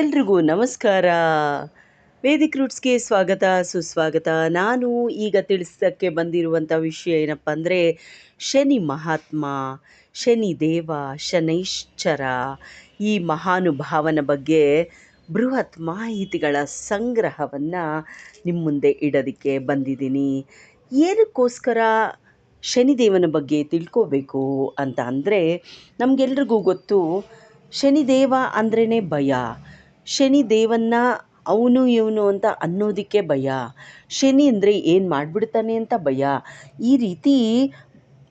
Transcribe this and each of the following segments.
ಎಲ್ರಿಗೂ ನಮಸ್ಕಾರ. ವೇದಿಕ್ ರೂಟ್ಸ್ಗೆ ಸ್ವಾಗತ, ಸುಸ್ವಾಗತ. ನಾನು ಈಗ ತಿಳಿಸೋಕ್ಕೆ ಬಂದಿರುವಂಥ ವಿಷಯ ಏನಪ್ಪ ಅಂದರೆ, ಶನಿ ಮಹಾತ್ಮ, ಶನಿ ದೇವ, ಶನೈಶ್ಚರ. ಈ ಮಹಾನುಭಾವನ ಬಗ್ಗೆ ಬೃಹತ್ ಮಾಹಿತಿಗಳ ಸಂಗ್ರಹವನ್ನು ನಿಮ್ಮ ಮುಂದೆ ಇಡೋದಕ್ಕೆ ಬಂದಿದ್ದೀನಿ. ಏನಕ್ಕೋಸ್ಕರ ಶನಿದೇವನ ಬಗ್ಗೆ ತಿಳ್ಕೋಬೇಕು ಅಂತ ಅಂದರೆ, ನಮಗೆಲ್ರಿಗೂ ಗೊತ್ತು, ಶನಿದೇವ ಅಂದ್ರೇ ಭಯ. ಶನಿದೇವನ್ನ ಅವನು ಇವನು ಅಂತ ಅನ್ನೋದಕ್ಕೆ ಭಯ. ಶನಿ ಅಂದರೆ ಏನು ಮಾಡಿಬಿಡ್ತಾನೆ ಅಂತ ಭಯ. ಈ ರೀತಿ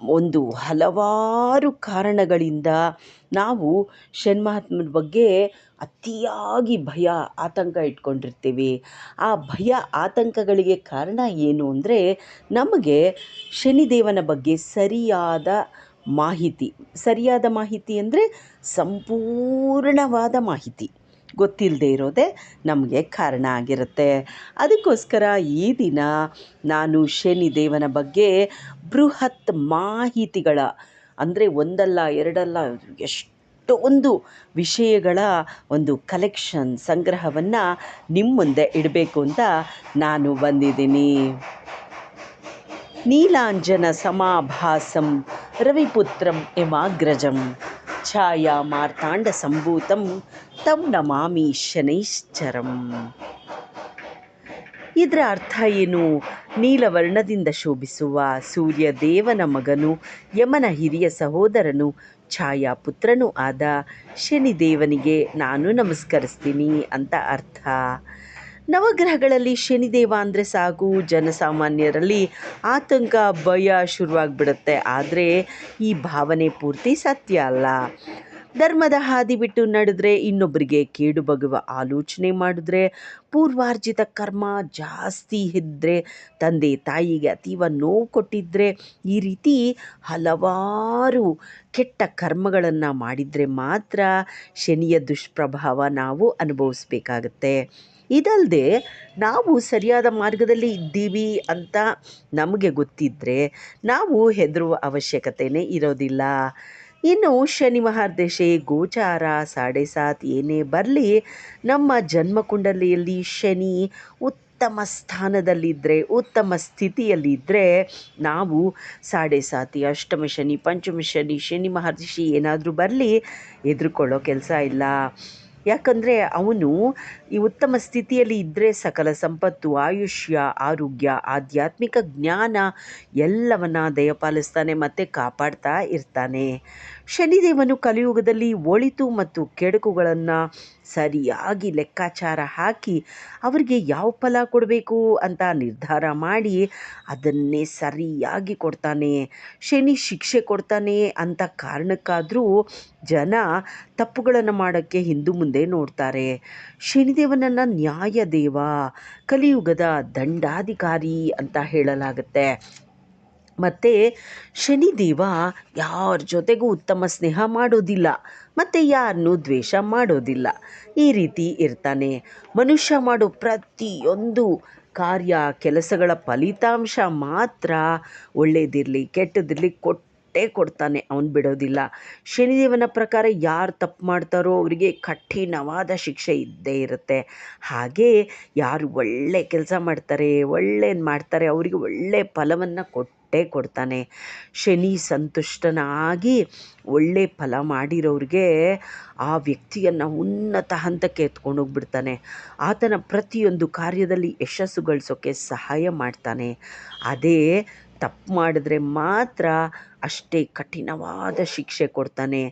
ಒಂದು ಹಲವಾರು ಕಾರಣಗಳಿಂದ ನಾವು ಶನ್ಮಹಾತ್ಮನ ಬಗ್ಗೆ ಅತಿಯಾಗಿ ಭಯ, ಆತಂಕ ಇಟ್ಕೊಂಡಿರ್ತೀವಿ. ಆ ಭಯ, ಆತಂಕಗಳಿಗೆ ಕಾರಣ ಏನು ಅಂದರೆ ನಮಗೆ ಶನಿದೇವನ ಬಗ್ಗೆ ಸರಿಯಾದ ಮಾಹಿತಿ. ಸರಿಯಾದ ಮಾಹಿತಿ ಅಂದರೆ ಸಂಪೂರ್ಣವಾದ ಮಾಹಿತಿ. ಗೊತ್ತಿಲ್ಲದೆ ಇರೋದೇ ನಮಗೆ ಕಾರಣ ಆಗಿರುತ್ತೆ. ಅದಕ್ಕೋಸ್ಕರ ಈ ದಿನ ನಾನು ಶನಿದೇವನ ಬಗ್ಗೆ ಬೃಹತ್ ಮಾಹಿತಿಗಳ, ಅಂದರೆ ಒಂದಲ್ಲ, ಎರಡಲ್ಲ, ಎಷ್ಟೊಂದು ವಿಷಯಗಳ ಒಂದು ಕಲೆಕ್ಷನ್ ಸಂಗ್ರಹವನ್ನು ನಿಮ್ಮ ಮುಂದೆ ಇಡಬೇಕು ಅಂತ ನಾನು ಬಂದಿದ್ದೀನಿ. ನೀಲಾಂಜನ ಸಮಾಭಾಸಂ ರವಿಪುತ್ರಂ ಯಮಾಗ್ರಜಂ. ಛಾಯಾ ಮಾರ್ತಾಂಡ ಸಂಭೂತಂ, ತಂ ನಮಾಮಿ ಶನೈಶ್ಚರಂ. ಇದರ ಅರ್ಥ ಏನು? ನೀಲವರ್ಣದಿಂದ ಶೋಭಿಸುವ ಸೂರ್ಯ ದೇವನ ಮಗನು, ಯಮನ ಹಿರಿಯ ಸಹೋದರನು ಛಾಯಾ ಪುತ್ರನೂ ಆದ ಶನಿದೇವನಿಗೆ ನಾನು ನಮಸ್ಕರಿಸ್ತೀನಿ ಅಂತ ಅರ್ಥ. ನವಗ್ರಹಗಳಲ್ಲಿ ಶನಿದೇವ ಅಂದರೆ ಸಾಕು ಜನಸಾಮಾನ್ಯರಲ್ಲಿ ಆತಂಕ, ಭಯ ಶುರುವಾಗ್ಬಿಡುತ್ತೆ. ಆದರೆ ಈ ಭಾವನೆ ಪೂರ್ತಿ ಸತ್ಯ ಅಲ್ಲ. ಧರ್ಮದ ಹಾದಿ ಬಿಟ್ಟು ನಡೆದ್ರೆ ಇನ್ನೊಬ್ಬರಿಗೆ ಕೇಡು ಬಗೆವ ಆಲೋಚನೆ ಮಾಡಿದ್ರೆ, ಪೂರ್ವಾರ್ಜಿತ ಕರ್ಮ ಜಾಸ್ತಿ ಇದ್ದರೆ ತಂದೆ ತಾಯಿಗೆ ಅತೀವ ನೋವು ಕೊಟ್ಟಿದ್ದರೆ ಈ ರೀತಿ ಹಲವಾರು ಕೆಟ್ಟ ಕರ್ಮಗಳನ್ನು ಮಾಡಿದರೆ ಮಾತ್ರ ಶನಿಯ ದುಷ್ಪ್ರಭಾವ ನಾವು ಅನುಭವಿಸ್ಬೇಕಾಗತ್ತೆ. ಇದಲ್ಲದೆ ನಾವು ಸರಿಯಾದ ಮಾರ್ಗದಲ್ಲಿ ಇದ್ದೀವಿ ಅಂತ ನಮಗೆ ಗೊತ್ತಿದ್ದರೆ ನಾವು ಹೆದರುವ ಅವಶ್ಯಕತೆಯೇ ಇರೋದಿಲ್ಲ. ಇನ್ನು ಶನಿ ಮಹಾರ್ದಶೆ ಗೋಚಾರ ಸಾಡೆ ಸಾತ್ ಏನೇ ಬರಲಿ, ನಮ್ಮ ಜನ್ಮಕುಂಡಲಿಯಲ್ಲಿ ಶನಿ ಉತ್ತಮ ಸ್ಥಾನದಲ್ಲಿದ್ದರೆ ಉತ್ತಮ ಸ್ಥಿತಿಯಲ್ಲಿದ್ದರೆ ನಾವು ಸಾಡೆ ಸಾತಿ ಅಷ್ಟಮ ಶನಿ, ಪಂಚಮ ಶನಿ ಶನಿ ಮಹರ್ಷಿ ಏನಾದರೂ ಬರಲಿ ಹೆದ್ರಿಕೊಳ್ಳೋ ಕೆಲಸ ಇಲ್ಲ. ಯಾಕಂದರೆ ಅವನು ಈ ಉತ್ತಮ ಸ್ಥಿತಿಯಲ್ಲಿ ಇದ್ದರೆ ಸಕಲ ಸಂಪತ್ತು, ಆಯುಷ್ಯ, ಆರೋಗ್ಯ, ಆಧ್ಯಾತ್ಮಿಕ ಜ್ಞಾನ ಎಲ್ಲವನ್ನ ದಯಪಾಲಿಸ್ತಾನೆ ಮತ್ತು ಕಾಪಾಡ್ತಾ ಇರ್ತಾನೆ. ಶನಿದೇವನು ಕಲಿಯುಗದಲ್ಲಿ ಒಳಿತು ಮತ್ತು ಕೆಡುಕುಗಳನ್ನು ಸರಿಯಾಗಿ ಲೆಕ್ಕಾಚಾರ ಹಾಕಿ ಅವರಿಗೆ ಯಾವ ಫಲ ಕೊಡಬೇಕು ಅಂತ ನಿರ್ಧಾರ ಮಾಡಿ ಅದನ್ನೇ ಸರಿಯಾಗಿ ಕೊಡ್ತಾನೆ, ಶನಿ ಶಿಕ್ಷೆ ಕೊಡ್ತಾನೆ ಅಂತ ಕಾರಣಕ್ಕಾದರೂ ಜನ ತಪ್ಪುಗಳನ್ನು ಮಾಡೋಕ್ಕೆ ಹಿಂದು ಮುಂದೆ ನೋಡ್ತಾರೆ. ಶನಿದೇವನನ್ನು ನ್ಯಾಯದೇವ ಕಲಿಯುಗದ ದಂಡಾಧಿಕಾರಿ ಅಂತ ಹೇಳಲಾಗುತ್ತೆ. ಮತ್ತು ಶನಿದೇವ ಯಾರ ಜೊತೆಗೂ ಉತ್ತಮ ಸ್ನೇಹ ಮಾಡೋದಿಲ್ಲ, ಮತ್ತು ಯಾರನ್ನೂ ದ್ವೇಷ ಮಾಡೋದಿಲ್ಲ. ಈ ರೀತಿ ಇರ್ತಾನೆ. ಮನುಷ್ಯ ಮಾಡೋ ಪ್ರತಿಯೊಂದು ಕಾರ್ಯ, ಕೆಲಸಗಳ ಫಲಿತಾಂಶ ಮಾತ್ರ ಒಳ್ಳೆಯದಿರಲಿ ಕೆಟ್ಟದಿರಲಿ ಕೊಟ್ಟೇ ಕೊಡ್ತಾನೆ, ಅವನು ಬಿಡೋದಿಲ್ಲ. ಶನಿದೇವನ ಪ್ರಕಾರ ಯಾರು ತಪ್ಪು ಮಾಡ್ತಾರೋ ಅವರಿಗೆ ಕಠಿಣವಾದ ಶಿಕ್ಷೆ ಇದ್ದೇ ಇರುತ್ತೆ. ಹಾಗೇ ಯಾರು ಒಳ್ಳೆ ಕೆಲಸ ಮಾಡ್ತಾರೆ ಒಳ್ಳೇದು ಮಾಡ್ತಾರೆ, ಅವರಿಗೆ ಒಳ್ಳೆ ಫಲವನ್ನು ಕೊಟ್ಟೇ ಕೊಡ್ತಾನೆ. ಶನಿ ಸಂತುಷ್ಟನಾಗಿ ಒಳ್ಳೆ ಫಲ ಮಾಡಿರೋರಿಗೆ ಆ ವ್ಯಕ್ತಿಯನ್ನು ಉನ್ನತ ಹಂತಕ್ಕೆ ಎತ್ಕೊಂಡು ಹೋಗ್ಬಿಡ್ತಾನೆ. ಆತನ ಪ್ರತಿಯೊಂದು ಕಾರ್ಯದಲ್ಲಿ ಯಶಸ್ಸು ಗಳಿಸೋಕ್ಕೆ ಸಹಾಯ ಮಾಡ್ತಾನೆ. ಅದೇ ತಪ್ಪು ಮಾಡಿದ್ರೆ ಮಾತ್ರ ಅಷ್ಟೇ ಕಠಿಣವಾದ ಶಿಕ್ಷೆ ಕೊಡ್ತಾನೆ.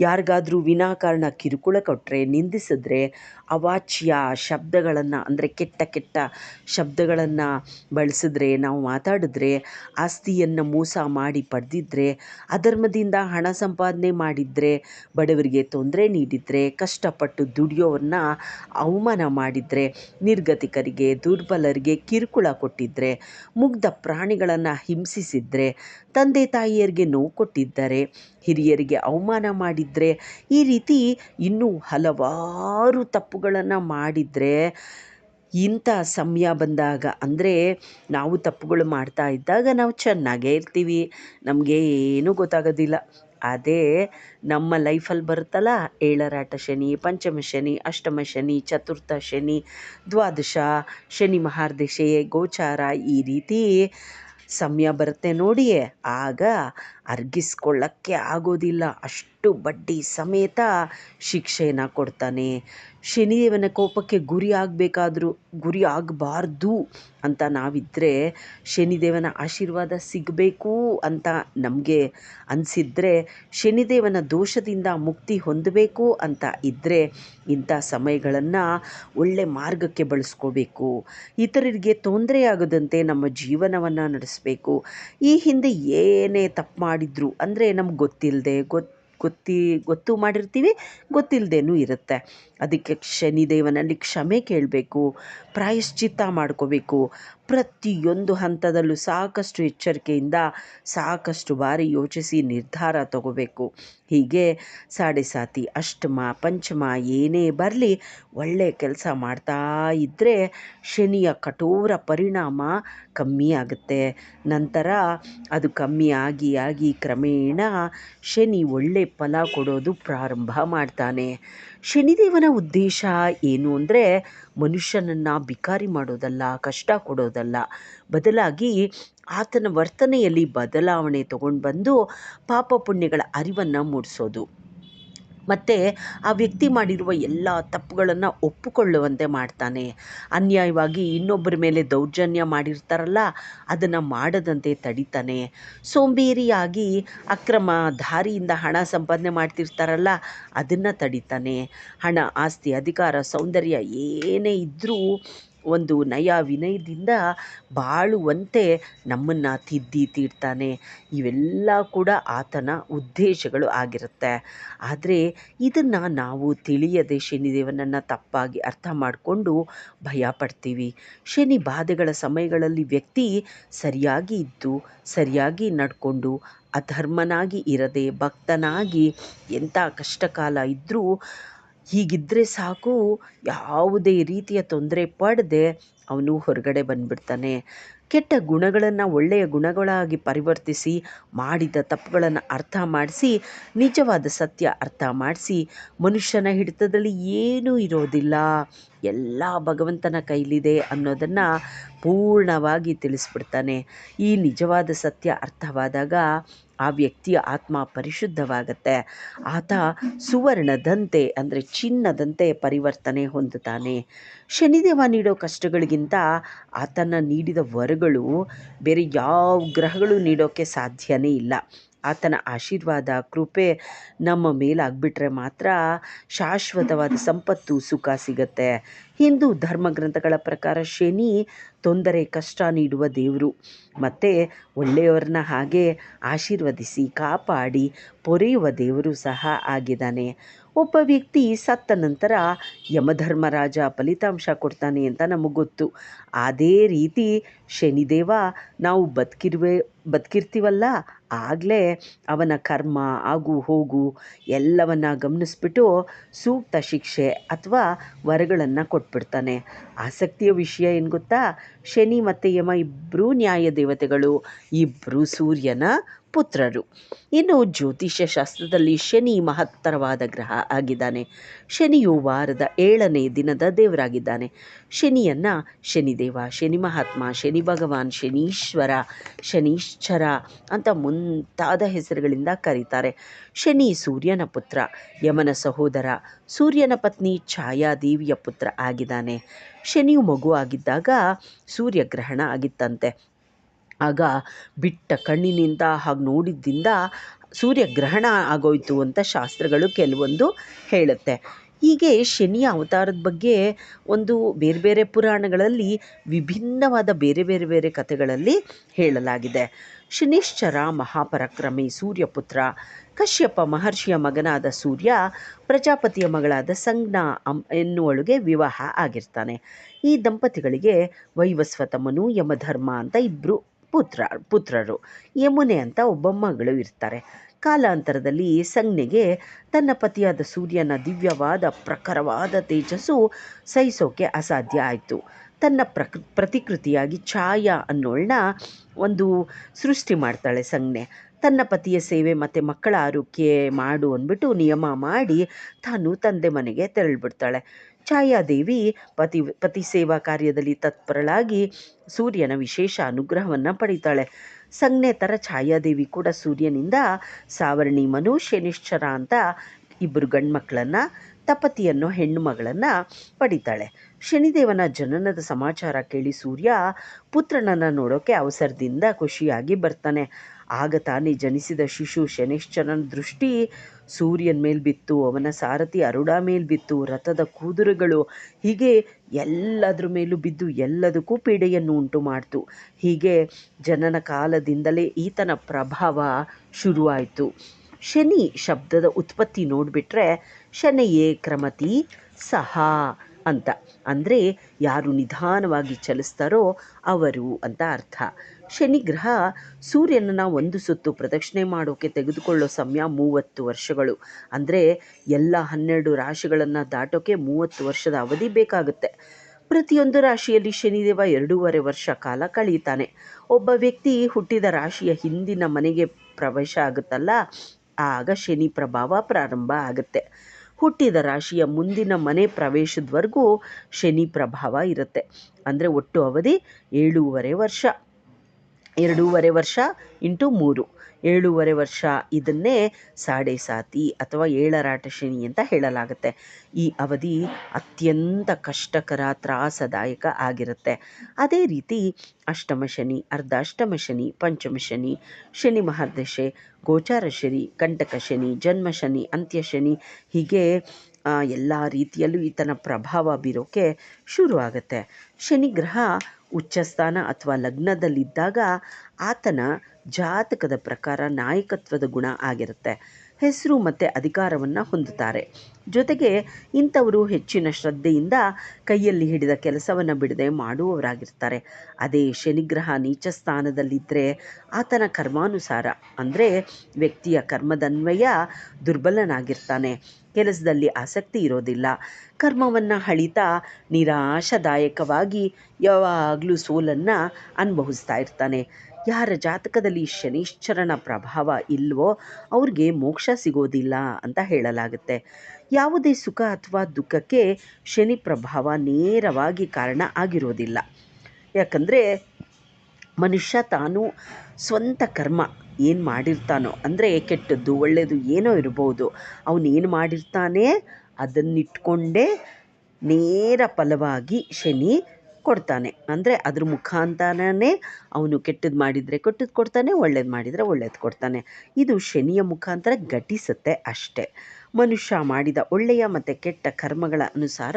ಯಾರಿಗಾದರೂ ವಿನಾಕಾರಣ ಕಿರುಕುಳ ಕೊಟ್ಟರೆ ನಿಂದಿಸಿದ್ರೆ ಅವಾಚ್ಯ ಶಬ್ದಗಳನ್ನು, ಅಂದರೆ ಕೆಟ್ಟ ಕೆಟ್ಟ ಶಬ್ದಗಳನ್ನು ಬಳಸಿದ್ರೆ, ನಾವು ಮಾತಾಡಿದ್ರೆ, ಆಸ್ತಿಯನ್ನು ಮೋಸ ಮಾಡಿ ಪಡೆದಿದ್ರೆ, ಅಧರ್ಮದಿಂದ ಹಣ ಸಂಪಾದನೆ ಮಾಡಿದರೆ, ಬಡವರಿಗೆ ತೊಂದರೆ ನೀಡಿದರೆ, ಕಷ್ಟಪಟ್ಟು ದುಡಿಯೋವನ್ನ ಅವಮಾನ ಮಾಡಿದರೆ, ನಿರ್ಗತಿಕರಿಗೆ, ದುರ್ಬಲರಿಗೆ ಕಿರುಕುಳ ಕೊಟ್ಟಿದ್ದರೆ ಮುಗ್ಧ ಪ್ರಾಣಿಗಳನ್ನು ಹಿಂಸಿಸಿದರೆ ತಂದೆ ತಾಯಿಯರಿಗೆ ನೋವು ಕೊಟ್ಟಿದ್ದಾರೆ, ಹಿರಿಯರಿಗೆ ಅವಮಾನ ಮಾಡಿದರೆ, ಈ ರೀತಿ ಇನ್ನೂ ಹಲವಾರು ತಪ್ಪುಗಳನ್ನು ಮಾಡಿದರೆ, ಇಂಥ ಸಮಯ ಬಂದಾಗ ಅಂದರೆ ನಾವು ತಪ್ಪುಗಳು ಮಾಡ್ತಾ ಇದ್ದಾಗ ನಾವು ಚೆನ್ನಾಗೇ ಇರ್ತೀವಿ. ನಮಗೆ ಏನೂ ಗೊತ್ತಾಗೋದಿಲ್ಲ. ಅದೇ ನಮ್ಮ ಲೈಫಲ್ಲಿ ಬರುತ್ತಲ್ಲ, ಏಳರಾಟ ಶನಿ, ಪಂಚಮ ಶನಿ, ಅಷ್ಟಮ ಶನಿ, ಚತುರ್ಥ ಶನಿ, ದ್ವಾದಶ, ಶನಿ ಮಹಾರ್ದಶೆ, ಗೋಚಾರ ಈ ರೀತಿ ಸಮಯ ಬರುತ್ತೆ ನೋಡಿ ಆಗ ಅರ್ಗಿಸ್ಕೊಳ್ಳೋಕ್ಕೆ ಆಗೋದಿಲ್ಲ. ಅಷ್ಟು ಬಡ್ಡಿ ಸಮೇತ ಶಿಕ್ಷೆಯನ್ನು ಕೊಡ್ತಾನೆ. ಶನಿದೇವನ ಕೋಪಕ್ಕೆ ಗುರಿ ಆಗಬೇಕಾದ್ರೂ ಗುರಿ ಆಗಬಾರ್ದು ಅಂತ ನಾವಿದ್ದರೆ ಶನಿದೇವನ ಆಶೀರ್ವಾದ ಸಿಗಬೇಕು ಅಂತ ನಮಗೆ ಅನಿಸಿದ್ರೆ ಶನಿದೇವನ ದೋಷದಿಂದ ಮುಕ್ತಿ ಹೊಂದಬೇಕು ಅಂತ ಇದ್ದರೆ ಇಂಥ ಸಮಯಗಳನ್ನು ಒಳ್ಳೆ ಮಾರ್ಗಕ್ಕೆ ಬಳಸ್ಕೋಬೇಕು. ಇತರರಿಗೆ ತೊಂದರೆ ಆಗದಂತೆ ನಮ್ಮ ಜೀವನವನ್ನು ನಡೆಸಬೇಕು. ಈ ಹಿಂದೆ ಏನೇ ತಪ್ಪು ಮಾಡಿದ್ರು ಅಂದರೆ ನಮ್ಗೆ ಗೊತ್ತಿಲ್ಲದೆ ಗೊತ್ತು ಗೊತ್ತಿ ಗೊತ್ತು ಮಾಡಿರ್ತೀವಿ ಗೊತ್ತಿಲ್ಲದೇನೂ ಇರುತ್ತೆ. ಅದಕ್ಕೆ ಶನಿದೇವನಲ್ಲಿ ಕ್ಷಮೆ ಕೇಳಬೇಕು, ಪ್ರಾಯಶ್ಚಿತ್ತ ಮಾಡ್ಕೋಬೇಕು. ಪ್ರತಿಯೊಂದು ಹಂತದಲ್ಲೂ ಸಾಕಷ್ಟು ಎಚ್ಚರಿಕೆಯಿಂದ ಸಾಕಷ್ಟು ಬಾರಿ ಯೋಚಿಸಿ ನಿರ್ಧಾರ ತಗೋಬೇಕು. ಹೀಗೆ ಸಾಡೆ ಸಾತಿ, ಅಷ್ಟಮ, ಪಂಚಮ ಏನೇ ಬರಲಿ ಒಳ್ಳೆಯ ಕೆಲಸ ಮಾಡ್ತಾ ಇದ್ದರೆ ಶನಿಯ ಕಠೋರ ಪರಿಣಾಮ ಕಮ್ಮಿ ಆಗುತ್ತೆ. ನಂತರ ಅದು ಕಮ್ಮಿ ಆಗಿ ಆಗಿ ಕ್ರಮೇಣ ಶನಿ ಒಳ್ಳೆ ಫಲ ಕೊಡೋದು ಪ್ರಾರಂಭ ಮಾಡ್ತಾನೆ. ಶನಿದೇವನ ಉದ್ದೇಶ ಏನು ಅಂದರೆ ಮನುಷ್ಯನನ್ನು ಬಿಕಾರಿ ಮಾಡೋದಲ್ಲ, ಕಷ್ಟ ಕೊಡೋದಲ್ಲ. ಬದಲಾಗಿ ಆತನ ವರ್ತನೆಯಲ್ಲಿ ಬದಲಾವಣೆ ತಗೊಂಡು ಬಂದು ಪಾಪ ಪುಣ್ಯಗಳ ಅರಿವನ್ನು ಮೂಡಿಸೋದು. ಮತ್ತು ಆ ವ್ಯಕ್ತಿ ಮಾಡಿರುವ ಎಲ್ಲ ತಪ್ಪುಗಳನ್ನು ಒಪ್ಪಿಕೊಳ್ಳುವಂತೆ ಮಾಡ್ತಾನೆ. ಅನ್ಯಾಯವಾಗಿ ಇನ್ನೊಬ್ಬರ ಮೇಲೆ ದೌರ್ಜನ್ಯ ಮಾಡಿರ್ತಾರಲ್ಲ, ಅದನ್ನು ಮಾಡದಂತೆ ತಡಿತಾನೆ. ಸೋಂಬೇರಿಯಾಗಿ ಅಕ್ರಮ ದಾರಿಯಿಂದ ಹಣ ಸಂಪಾದನೆ ಮಾಡ್ತಿರ್ತಾರಲ್ಲ, ಅದನ್ನು ತಡಿತಾನೆ. ಹಣ, ಆಸ್ತಿ, ಅಧಿಕಾರ, ಸೌಂದರ್ಯ ಏನೇ ಇದ್ದರೂ ಒಂದು ನಯ ವಿನಯದಿಂದ ಬಾಳುವಂತೆ ನಮ್ಮನ್ನು ತಿದ್ದಿ ತೀಡ್ತಾನೆ ಇವೆಲ್ಲ ಕೂಡ ಆತನ ಉದ್ದೇಶಗಳು ಆಗಿರುತ್ತೆ. ಆದರೆ ಇದನ್ನು ನಾವು ತಿಳಿಯದೆ ಶನಿದೇವನನ್ನು ತಪ್ಪಾಗಿ ಅರ್ಥ ಮಾಡಿಕೊಂಡು ಭಯ ಪಡ್ತೀವಿ. ಶನಿ ಬಾಧೆಗಳ ಸಮಯಗಳಲ್ಲಿ ವ್ಯಕ್ತಿ ಸರಿಯಾಗಿ ಇದ್ದು, ಸರಿಯಾಗಿ ನಡ್ಕೊಂಡು, ಅಧರ್ಮನಾಗಿ ಇರದೆ, ಭಕ್ತನಾಗಿ ಎಂಥ ಕಷ್ಟಕಾಲ ಇದ್ದರೂ ಹೀಗಿದ್ದರೆ ಸಾಕು, ಯಾವುದೇ ರೀತಿಯ ತೊಂದರೆ ಪಡದೆ ಅವನು ಹೊರಗಡೆ ಬಂದುಬಿಡ್ತಾನೆ. ಕೆಟ್ಟ ಗುಣಗಳನ್ನು ಒಳ್ಳೆಯ ಗುಣಗಳಾಗಿ ಪರಿವರ್ತಿಸಿ, ಮಾಡಿದ ತಪ್ಪುಗಳನ್ನು ಅರ್ಥ ಮಾಡಿಸಿ, ನಿಜವಾದ ಸತ್ಯ ಅರ್ಥ ಮಾಡಿಸಿ, ಮನುಷ್ಯನ ಹಿಡಿತದಲ್ಲಿ ಏನೂ ಇರೋದಿಲ್ಲ. ಎಲ್ಲ ಭಗವಂತನ ಕೈಲಿದೆ ಅನ್ನೋದನ್ನು ಪೂರ್ಣವಾಗಿ ತಿಳಿಸ್ಬಿಡ್ತಾನೆ. ಈ ನಿಜವಾದ ಸತ್ಯ ಅರ್ಥವಾದಾಗ ಆ ವ್ಯಕ್ತಿಯ ಆತ್ಮ ಪರಿಶುದ್ಧವಾಗತ್ತೆ. ಆತ ಸುವರ್ಣದಂತೆ ಅಂದರೆ ಚಿನ್ನದಂತೆ ಪರಿವರ್ತನೆ ಹೊಂದುತ್ತಾನೆ. ಶನಿದೇವ ನೀಡೋ ಕಷ್ಟಗಳಿಗಿಂತ ಆತನ ನೀಡಿದ ವರಗಳು ಬೇರೆ ಯಾವ ಗ್ರಹಗಳು ನೀಡೋಕ್ಕೆ ಸಾಧ್ಯವೇ ಇಲ್ಲ. ಆತನ ಆಶೀರ್ವಾದ, ಕೃಪೆ ನಮ್ಮ ಮೇಲಾಗ್ಬಿಟ್ರೆ ಮಾತ್ರ ಶಾಶ್ವತವಾದ ಸಂಪತ್ತು, ಸುಖ ಸಿಗತ್ತೆ. ಹಿಂದೂ ಧರ್ಮ ಗ್ರಂಥಗಳ ಪ್ರಕಾರ ಶನಿ ತೊಂದರೆ, ಕಷ್ಟ ನೀಡುವ ದೇವರು. ಮತ್ತು ಒಳ್ಳೆಯವರನ್ನ ಹಾಗೆ ಆಶೀರ್ವದಿಸಿ, ಕಾಪಾಡಿ, ಪೊರೆಯುವ ದೇವರು ಸಹ ಆಗಿದ್ದಾನೆ. ಒಬ್ಬ ವ್ಯಕ್ತಿ ಸತ್ತ ನಂತರ ಯಮಧರ್ಮರಾಜ ಫಲಿತಾಂಶ ಕೊಡ್ತಾನೆ ಅಂತ ನಮಗೆ ಗೊತ್ತು. ಅದೇ ರೀತಿ ಶನಿದೇವ ನಾವು ಬದುಕಿರುವೆ, ಬದುಕಿರ್ತೀವಲ್ಲ, ಆಗಲೇ ಅವನ ಕರ್ಮ, ಆಗು, ಹೋಗು ಎಲ್ಲವನ್ನ ಗಮನಿಸ್ಬಿಟ್ಟು ಸೂಕ್ತ ಶಿಕ್ಷೆ ಅಥವಾ ವರಗಳನ್ನು ಕೊಟ್ಬಿಡ್ತಾನೆ. ಆಸಕ್ತಿಯ ವಿಷಯ ಏನು ಗೊತ್ತಾ? ಶನಿ ಮತ್ತು ಯಮ ಇಬ್ಬರೂ ನ್ಯಾಯ ದೇವತೆಗಳು ಇಬ್ಬರೂ ಸೂರ್ಯನ ಪುತ್ರರು. ಇನ್ನು ಜ್ಯೋತಿಷ್ಯ ಶಾಸ್ತ್ರದಲ್ಲಿ ಶನಿ ಮಹತ್ತರವಾದ ಗ್ರಹ ಆಗಿದ್ದಾನೆ. ಶನಿಯು ವಾರದ ಏಳನೇ ದಿನದ ದೇವರಾಗಿದ್ದಾನೆ. ಶನಿಯನ್ನು ಶನಿದೇವ, ಶನಿ ಮಹಾತ್ಮ, ಶನಿ ಭಗವಾನ್, ಶನೀಶ್ವರ, ಶನೀಶ್ಚರ ಅಂತ ಮುಂತಾದ ಹೆಸರುಗಳಿಂದ ಕರೀತಾರೆ. ಶನಿ ಸೂರ್ಯನ ಪುತ್ರ, ಯಮನ ಸಹೋದರ, ಸೂರ್ಯನ ಪತ್ನಿ ಛಾಯಾದೇವಿಯ ಪುತ್ರ ಆಗಿದ್ದಾನೆ. ಶನಿಯು ಮಗು ಆಗಿದ್ದಾಗ ಸೂರ್ಯಗ್ರಹಣ ಆಗಿತ್ತಂತೆ. ಆಗ ಬಿಟ್ಟ ಕಣ್ಣಿನಿಂದ ಹಾಗೆ ನೋಡಿದ್ದಿಂದ ಸೂರ್ಯಗ್ರಹಣ ಆಗೋಯಿತು ಅಂತ ಶಾಸ್ತ್ರಗಳು ಕೆಲವೊಂದು ಹೇಳುತ್ತೆ. ಹೀಗೆ ಶನಿಯ ಅವತಾರದ ಬಗ್ಗೆ ಒಂದು ಬೇರೆ ಬೇರೆ ಪುರಾಣಗಳಲ್ಲಿ ವಿಭಿನ್ನವಾದ ಬೇರೆ ಬೇರೆ ಬೇರೆ ಕಥೆಗಳಲ್ಲಿ ಹೇಳಲಾಗಿದೆ. ಶನಿಶ್ಚರ ಮಹಾಪರಾಕ್ರಮಿ ಸೂರ್ಯಪುತ್ರ, ಕಶ್ಯಪ ಮಹರ್ಷಿಯ ಮಗನಾದ ಸೂರ್ಯ, ಪ್ರಜಾಪತಿಯ ಮಗಳಾದ ಸಂಜ್ಞಾ ಅಂ ಎನ್ನುವಳಿಗೆ ವಿವಾಹ ಆಗಿರ್ತಾನೆ. ಈ ದಂಪತಿಗಳಿಗೆ ವೈವಸ್ವತಮನು ಯಮಧರ್ಮ ಅಂತ ಇಬ್ಬರು ಪುತ್ರ, ಪುತ್ರರು, ಯಮುನೆ ಅಂತ ಒಬ್ಬ ಮಗಳು ಇರ್ತಾರೆ. ಕಾಲಾಂತರದಲ್ಲಿ ಸಂಜ್ಞೆಗೆ ತನ್ನ ಪತಿಯಾದ ಸೂರ್ಯನ ದಿವ್ಯವಾದ ಪ್ರಖರವಾದ ತೇಜಸ್ಸು ಸಹಿಸೋಕೆ ಅಸಾಧ್ಯ ಆಯಿತು. ತನ್ನ ಪ್ರಕ್, ಪ್ರತಿಕೃತಿಯಾಗಿ ಛಾಯಾ ಅನ್ನೋಳನ್ನ ಒಂದು ಸೃಷ್ಟಿ ಮಾಡ್ತಾಳೆ ಸಂಜ್ಞೆ. ತನ್ನ ಪತಿಯ ಸೇವೆ ಮತ್ತು ಮಕ್ಕಳ ಆರೋಗ್ಯ ಮಾಡು ಅಂದ್ಬಿಟ್ಟು ನಿಯಮ ಮಾಡಿ ತಾನು ತಂದೆ ಮನೆಗೆ ತೆರಳಿಬಿಡ್ತಾಳೆ. ಛಾಯಾದೇವಿ ಪತಿ ಪತಿ ಸೇವಾ ಕಾರ್ಯದಲ್ಲಿ ತತ್ಪರಳಾಗಿ ಸೂರ್ಯನ ವಿಶೇಷ ಅನುಗ್ರಹವನ್ನು ಪಡಿತಾಳೆ. ಸಂಜ್ಞೆ ಥರ ಛಾಯಾದೇವಿ ಕೂಡ ಸೂರ್ಯನಿಂದ ಸಾವರ್ಣಿ ಮನು ಶನಿಶ್ಚರ ಅಂತ ಇಬ್ಬರು ಗಂಡು ಮಕ್ಕಳನ್ನು ತಪತಿ ಅನ್ನೋ ಹೆಣ್ಣು ಮಗಳನ್ನು ಪಡಿತಾಳೆ. ಶನಿದೇವನ ಜನನದ ಸಮಾಚಾರ ಕೇಳಿ ಸೂರ್ಯ ಪುತ್ರನನ್ನು ನೋಡೋಕ್ಕೆ ಅವಸರದಿಂದ ಖುಷಿಯಾಗಿ ಬರ್ತಾನೆ. ಆಗ ತಾನೇ ಜನಿಸಿದ ಶಿಶು ಶನಿಶ್ಚರನ ದೃಷ್ಟಿ ಸೂರ್ಯನ ಮೇಲೆ ಬಿತ್ತು, ಅವನ ಸಾರಥಿ ಅರುಡ ಮೇಲೆ ಬಿತ್ತು, ರಥದ ಕೂದುರುಗಳು ಹೀಗೆ ಎಲ್ಲದರ ಮೇಲೂ ಬಿದ್ದು ಎಲ್ಲದಕ್ಕೂ ಪೀಡೆಯನ್ನು ಉಂಟು ಮಾಡ್ತು. ಹೀಗೆ ಜನನ ಕಾಲದಿಂದಲೇ ಈತನ ಪ್ರಭಾವ ಶುರುವಾಯಿತು. ಶನಿ ಶಬ್ದದ ಉತ್ಪತ್ತಿ ನೋಡಿಬಿಟ್ರೆ ಶನಯೇ ಕ್ರಮತಿ ಸಹ ಅಂತ. ಅಂದರೆ ಯಾರು ನಿಧಾನವಾಗಿ ಚಲಿಸ್ತಾರೋ ಅವರು ಅಂತ ಅರ್ಥ. ಶನಿ ಗ್ರಹ ಸೂರ್ಯನನ್ನು ಒಂದು ಸುತ್ತು ಪ್ರದಕ್ಷಿಣೆ ಮಾಡೋಕ್ಕೆ ತೆಗೆದುಕೊಳ್ಳೋ ಸಮಯ ಮೂವತ್ತು ವರ್ಷಗಳು. ಅಂದರೆ ಎಲ್ಲ ಹನ್ನೆರಡು ರಾಶಿಗಳನ್ನು ದಾಟೋಕ್ಕೆ ಮೂವತ್ತು ವರ್ಷದ ಅವಧಿ ಬೇಕಾಗುತ್ತೆ. ಪ್ರತಿಯೊಂದು ರಾಶಿಯಲ್ಲಿ ಶನಿದೇವ ಎರಡೂವರೆ ವರ್ಷ ಕಾಲ ಕಳೀತಾನೆ. ಒಬ್ಬ ವ್ಯಕ್ತಿ ಹುಟ್ಟಿದ ರಾಶಿಯ ಹಿಂದಿನ ಮನೆಗೆ ಪ್ರವೇಶ ಆಗುತ್ತಲ್ಲ, ಆಗ ಶನಿ ಪ್ರಭಾವ ಪ್ರಾರಂಭ ಆಗುತ್ತೆ. ಹುಟ್ಟಿದ ರಾಶಿಯ ಮುಂದಿನ ಮನೆ ಪ್ರವೇಶದವರೆಗೂ ಶನಿ ಪ್ರಭಾವ ಇರುತ್ತೆ. ಅಂದರೆ ಒಟ್ಟು ಅವಧಿ ಏಳೂವರೆ ವರ್ಷ. ಎರಡೂವರೆ ವರ್ಷ ಇಂಟು ಮೂರು. ಏಳೂವರೆ ವರ್ಷ ಇದನ್ನೇ ಸಾಡೆ ಸಾತಿ ಅಥವಾ ಏಳರಾಟ ಶನಿ ಅಂತ ಹೇಳಲಾಗುತ್ತೆ. ಈ ಅವಧಿ ಅತ್ಯಂತ ಕಷ್ಟಕರ, ತ್ರಾಸದಾಯಕ ಆಗಿರುತ್ತೆ. ಅದೇ ರೀತಿ ಅಷ್ಟಮ ಶನಿ ಅರ್ಧ ಅಷ್ಟಮ ಶನಿ, ಪಂಚಮ ಶನಿ ಶನಿ ಮಹಾದಶೆ ಗೋಚಾರ ಶನಿ, ಕಂಟಕ ಶನಿ, ಜನ್ಮ ಶನಿ, ಅಂತ್ಯ ಶನಿ ಹೀಗೆ ಎಲ್ಲ ರೀತಿಯಲ್ಲೂ ಈತನ ಪ್ರಭಾವ ಬೀರೋಕ್ಕೆ ಶುರುವಾಗುತ್ತೆ. ಶನಿ ಗ್ರಹ ಉಚ್ಚಸ್ಥಾನ ಅಥವಾ ಲಗ್ನದಲ್ಲಿದ್ದಾಗ ಆತನ ಜಾತಕದ ಪ್ರಕಾರ ನಾಯಕತ್ವದ ಗುಣ ಆಗಿರುತ್ತೆ. ಹೆಸರು ಮತ್ತು ಅಧಿಕಾರವನ್ನು ಹೊಂದುತ್ತಾರೆ. ಜೊತೆಗೆ ಇಂಥವರು ಹೆಚ್ಚಿನ ಶ್ರದ್ಧೆಯಿಂದ ಕೈಯಲ್ಲಿ ಹಿಡಿದ ಕೆಲಸವನ್ನು ಬಿಡದೆ ಮಾಡುವವರಾಗಿರ್ತಾರೆ. ಅದೇ ಶನಿಗ್ರಹ ನೀಚ ಸ್ಥಾನದಲ್ಲಿದ್ದರೆ ಆತನ ಕರ್ಮಾನುಸಾರ, ಅಂದರೆ ವ್ಯಕ್ತಿಯ ಕರ್ಮದನ್ವಯ ದುರ್ಬಲನಾಗಿರ್ತಾನೆ. ಕೆಲಸದಲ್ಲಿ ಆಸಕ್ತಿ ಇರೋದಿಲ್ಲ. ಕರ್ಮವನ್ನು ಹಳಿತಾ, ನಿರಾಶಾದಾಯಕವಾಗಿ ಯಾವಾಗಲೂ ಸೋಲನ್ನು ಅನುಭವಿಸ್ತಾ ಇರ್ತಾನೆ. ಯಾರ ಜಾತಕದಲ್ಲಿ ಶನೀಶ್ಚರನ ಪ್ರಭಾವ ಇಲ್ವೋ ಅವ್ರಿಗೆ ಮೋಕ್ಷ ಸಿಗೋದಿಲ್ಲ ಅಂತ ಹೇಳಲಾಗುತ್ತೆ. ಯಾವುದೇ ಸುಖ ಅಥವಾ ದುಃಖಕ್ಕೆ ಶನಿ ಪ್ರಭಾವ ನೇರವಾಗಿ ಕಾರಣ ಆಗಿರೋದಿಲ್ಲ. ಯಾಕಂದರೆ ಮನುಷ್ಯ ತಾನು ಸ್ವಂತ ಕರ್ಮ ಏನು ಮಾಡಿರ್ತಾನೋ, ಅಂದರೆ ಕೆಟ್ಟದ್ದು ಒಳ್ಳೆಯದು ಏನೋ ಇರ್ಬೋದು, ಅವನು ಏನು ಮಾಡಿರ್ತಾನೆ, ಅದನ್ನಿಟ್ಕೊಂಡೇ ನೇರ ಫಲವಾಗಿ ಶನಿ ಕೊಡ್ತಾನೆ. ಅಂದರೆ ಅದ್ರ ಮುಖಾಂತರನೇ ಅವನು ಕೆಟ್ಟದ್ದು ಮಾಡಿದರೆ ಕೆಟ್ಟದ್ದು ಕೊಡ್ತಾನೆ, ಒಳ್ಳೇದು ಮಾಡಿದರೆ ಒಳ್ಳೇದು ಕೊಡ್ತಾನೆ. ಇದು ಶನಿಯ ಮುಖಾಂತರ ಘಟಿಸುತ್ತೆ ಅಷ್ಟೇ. ಮನುಷ್ಯ ಮಾಡಿದ ಒಳ್ಳೆಯ ಮತ್ತು ಕೆಟ್ಟ ಕರ್ಮಗಳ ಅನುಸಾರ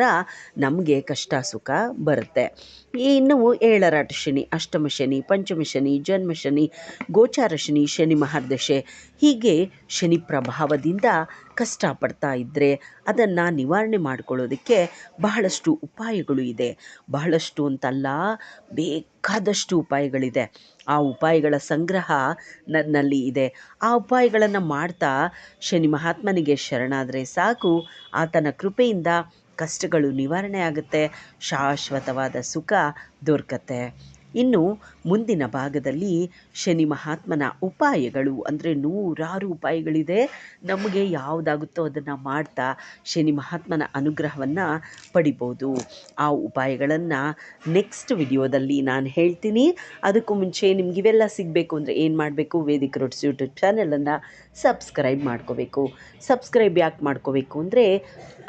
ನಮಗೆ ಕಷ್ಟ ಸುಖ ಬರುತ್ತೆ. ಇನ್ನು ಏಳರಾಟ ಶನಿ, ಅಷ್ಟಮ ಶನಿ, ಪಂಚಮ ಶನಿ, ಜನ್ಮ ಶನಿ, ಗೋಚಾರ ಶನಿ ಶನಿ ಮಹಾದಶೆ ಹೀಗೆ ಶನಿ ಪ್ರಭಾವದಿಂದ ಕಷ್ಟಪಡ್ತಾ ಇದ್ದರೆ ಅದನ್ನು ನಿವಾರಣೆ ಮಾಡಿಕೊಳ್ಳೋದಕ್ಕೆ ಬಹಳಷ್ಟು ಉಪಾಯಗಳು ಇದೆ. ಬಹಳಷ್ಟು ಅಂತಲ್ಲ, ಬೇಕಾದಷ್ಟು ಉಪಾಯಗಳಿದೆ. ಆ ಉಪಾಯಗಳ ಸಂಗ್ರಹ ನನ್ನಲ್ಲಿ ಇದೆ. ಆ ಉಪಾಯಗಳನ್ನು ಮಾಡ್ತಾ ಶನಿ ಮಹಾತ್ಮನಿಗೆ ಶರಣಾದರೆ ಸಾಕು. ಆತನ ಕೃಪೆಯಿಂದ ಕಷ್ಟಗಳು ನಿವಾರಣೆ ಆಗುತ್ತೆ. ಶಾಶ್ವತವಾದ ಸುಖ ದೊರಕತ್ತೆ. ಇನ್ನು ಮುಂದಿನ ಭಾಗದಲ್ಲಿ ಶನಿ ಮಹಾತ್ಮನ ಉಪಾಯಗಳು ಅಂದರೆ ನೂರಾರು ಉಪಾಯಗಳಿದೆ. ನಮಗೆ ಯಾವುದಾಗುತ್ತೋ ಅದನ್ನು ಮಾಡ್ತಾ ಶನಿ ಮಹಾತ್ಮನ ಅನುಗ್ರಹವನ್ನು ಪಡಿಬೋದು. ಆ ಉಪಾಯಗಳನ್ನು ನೆಕ್ಸ್ಟ್ ವಿಡಿಯೋದಲ್ಲಿ ನಾನು ಹೇಳ್ತೀನಿ. ಅದಕ್ಕೂ ಮುಂಚೆ ನಿಮ್ಗೆ ಇವೆಲ್ಲ ಸಿಗಬೇಕು ಅಂದರೆ ಏನು ಮಾಡಬೇಕು? ವೇದಿಕ ರೋಡ್ಸ್ ಯೂಟ್ಯೂಬ್ ಚಾನಲನ್ನು ಸಬ್ಸ್ಕ್ರೈಬ್ ಮಾಡ್ಕೋಬೇಕು. ಸಬ್ಸ್ಕ್ರೈಬ್ ಯಾಕೆ ಮಾಡ್ಕೋಬೇಕು ಅಂದರೆ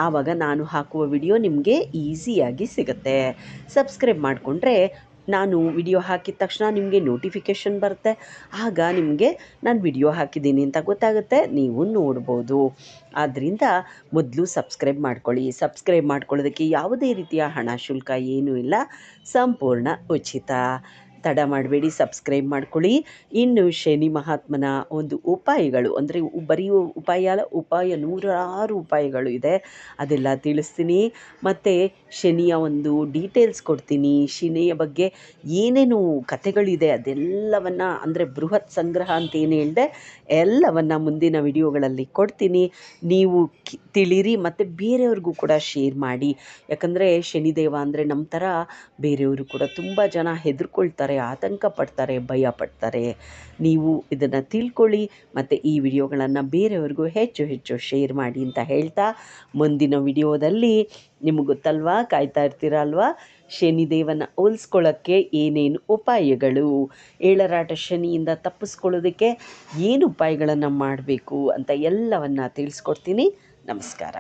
ಆವಾಗ ನಾನು ಹಾಕುವ ವಿಡಿಯೋ ನಿಮಗೆ ಈಸಿಯಾಗಿ ಸಿಗುತ್ತೆ. ಸಬ್ಸ್ಕ್ರೈಬ್ ಮಾಡಿಕೊಂಡ್ರೆ ನಾನು ವಿಡಿಯೋ ಹಾಕಿದ ತಕ್ಷಣ ನಿಮಗೆ ನೋಟಿಫಿಕೇಷನ್ ಬರುತ್ತೆ. ಆಗ ನಿಮಗೆ ನಾನು ವಿಡಿಯೋ ಹಾಕಿದ್ದೀನಿ ಅಂತ ಗೊತ್ತಾಗುತ್ತೆ. ನೀವು ನೋಡ್ಬೋದು. ಆದ್ದರಿಂದ ಮೊದಲು ಸಬ್ಸ್ಕ್ರೈಬ್ ಮಾಡ್ಕೊಳ್ಳಿ. ಸಬ್ಸ್ಕ್ರೈಬ್ ಮಾಡ್ಕೊಳ್ಳೋದಕ್ಕೆ ಯಾವುದೇ ರೀತಿಯ ಹಣ ಶುಲ್ಕ ಏನೂ ಇಲ್ಲ. ಸಂಪೂರ್ಣ ಉಚಿತ. ತಡ ಮಾಡಬೇಡಿ ಸಬ್ಸ್ಕ್ರೈಬ್ ಮಾಡ್ಕೊಳ್ಳಿ. ಇನ್ನು ಶನಿ ಮಹಾತ್ಮನ ಒಂದು ಉಪಾಯಗಳು, ಅಂದರೆ ಬರೀ ಉಪಾಯ ಅಲ್ಲ, ಉಪಾಯ, ನೂರಾರು ಉಪಾಯಗಳು ಇದೆ. ಅದೆಲ್ಲ ತಿಳಿಸ್ತೀನಿ. ಮತ್ತು ಶನಿಯ ಒಂದು ಡೀಟೇಲ್ಸ್ ಕೊಡ್ತೀನಿ. ಶನಿಯ ಬಗ್ಗೆ ಏನೇನು ಕಥೆಗಳಿದೆ, ಅದೆಲ್ಲವನ್ನು, ಅಂದರೆ ಬೃಹತ್ ಸಂಗ್ರಹ ಅಂತ ಏನು ಹೇಳಿದೆ, ಎಲ್ಲವನ್ನು ಮುಂದಿನ ವಿಡಿಯೋಗಳಲ್ಲಿ ಕೊಡ್ತೀನಿ. ನೀವು ತಿಳಿರಿ, ಮತ್ತು ಬೇರೆಯವ್ರಿಗೂ ಕೂಡ ಶೇರ್ ಮಾಡಿ. ಯಾಕಂದರೆ ಶನಿದೇವ ಅಂದರೆ ನಮ್ಮ ಥರ ಬೇರೆಯವರು ಕೂಡ ತುಂಬ ಜನ ಹೆದರ್ಕೊಳ್ತಾರೆ. ಆತಂಕ ಪಡ್ತಾರೆ, ಭಯ ಪಡ್ತಾರೆ. ನೀವು ಇದನ್ನು ತಿಳ್ಕೊಳ್ಳಿ ಮತ್ತು ಈ ವಿಡಿಯೋಗಳನ್ನು ಬೇರೆಯವ್ರಿಗೂ ಹೆಚ್ಚು ಹೆಚ್ಚು ಶೇರ್ ಮಾಡಿ ಅಂತ ಹೇಳ್ತಾ ಮುಂದಿನ ವಿಡಿಯೋದಲ್ಲಿ ನಿಮಗೆ ಗೊತ್ತಲ್ವಾ, ಕಾಯ್ತಾ ಅಲ್ವಾ? ಶನಿದೇವನ ಹೋಲಿಸ್ಕೊಳ್ಳೋಕ್ಕೆ ಏನೇನು ಉಪಾಯಗಳು? ಏಳರಾಟ ಶನಿಯಿಂದ ತಪ್ಪಿಸ್ಕೊಳ್ಳೋದಕ್ಕೆ ಏನು ಉಪಾಯಗಳನ್ನು ಮಾಡಬೇಕು ಅಂತ ಎಲ್ಲವನ್ನು ತಿಳಿಸ್ಕೊಡ್ತೀನಿ. ನಮಸ್ಕಾರ.